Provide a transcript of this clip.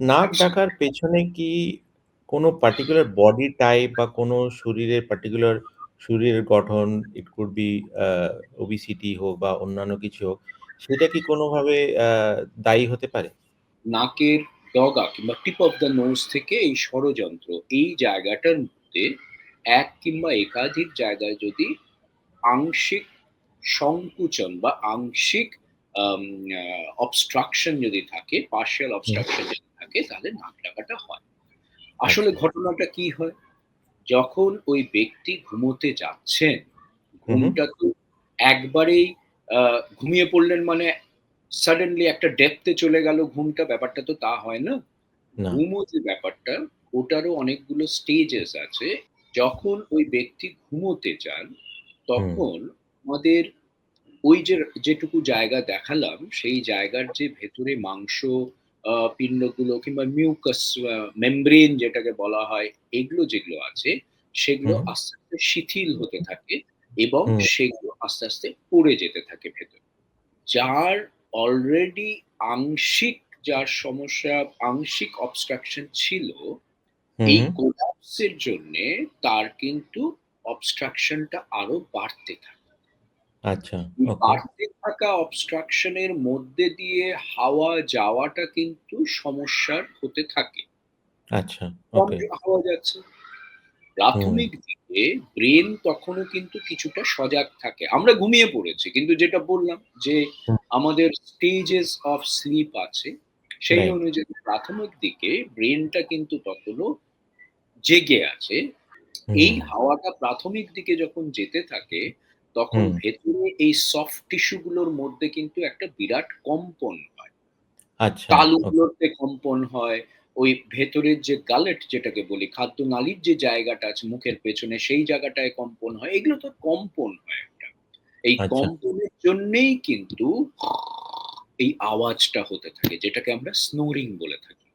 নাক। ডাকার পেছনে কি কোনো পার্টিকুলার বডি টাইপ বা কোনো শরীরের পার্টিকুলার শরীরের গঠন could be আ obesity হোক বা অন্যান্য কিছু হোক, সেটা কি কোনোভাবে দায়ী হতে পারে? নাকের ডগা কিংবা টিপ অফ দ্য nose থেকে এই ষড়যন্ত্র, এই জায়গাটার মধ্যে এক কিংবা একাধিক জায়গায় যদি আংশিক সংকুচন বা আংশিক অবস্ট্রাকশন যদি থাকে, পার্শিয়াল অবস্ট্রাকশন যদি থাকে তাহলে নাক ডাকাটা হয়। আসলে। ঘটনাটা কি হয়? যখন ওই ব্যক্তি ঘুমোতে যাচ্ছেন। ঘুমটা তো একবারেই ঘুমিয়ে পড়লেন মানে suddenly একটা এ চলে গেল ঘুমটা, ব্যাপারটা তো তা হয় না। ঘুমও যে ব্যাপারটা, ওটারও অনেকগুলো স্টেজেস আছে। যখন ওই ব্যক্তি ঘুমোতে যান, তখন আমাদের ওই যে যেটুকু জায়গা দেখালাম, সেই জায়গার যে ভেতরে মাংস পিণ্ডগুলো কিংবা আ membrane যেটাকে বলা হয়, এগুলো যেগুলো আছে, সেগুলো আস্তে, আস্তে শিথিল হতে থাকে এবং সেগুলো আস্তে, আস্তে পড়ে যেতে থাকে ভেতরে। যার অলরেডি আংশিক যার সমস্যা, আংশিক অবস্ট্রাকশন ছিল, এই এর জন্যে তার কিন্তু obstruction টা আরও বাড়তে থাকে। আচ্ছা, ওকে। বাড়তে থাকা এর মধ্যে দিয়ে হাওয়া যাওয়াটা কিন্তু সমস্যার হতে থাকে। আচ্ছা, ওকে। হাওয়া যাচ্ছে। প্রাথমিক দিকে ব্রেইন তখনও কিন্তু কিছুটা সজাগ থাকে। আমরা ঘুমিয়ে পড়েছি। কিন্তু যেটা বললাম যে, আমাদের স্টেজেস অফ স্লিপ আছে। সেই অনুযায়ী প্রাথমিক দিকে ব্রেনটা কিন্তু তখনও জেগে আছে। এই হাওয়াটা প্রাথমিক দিকে যখন যেতে থাকে, তখন ভেতরে এই সফট টিস্যু গুলোর মধ্যে কিন্তু একটা বিরাট কম্পন হয়। আচ্ছা, তালুগুলোতে কম্পন হয়, ওই ভেতরের যে গালেট যেটাকে বলি, খাদ্যনালীর যে জায়গাটা আছে মুখের পেছনে, সেই জায়গাটায় কম্পন হয়। এগুলো তো কম্পন হয় একটা। এই আচ্ছা। কম্পনের জন্যেই কিন্তু এই আওয়াজটা হতে থাকে, যেটাকে আমরা স্নোরিং বলে থাকি।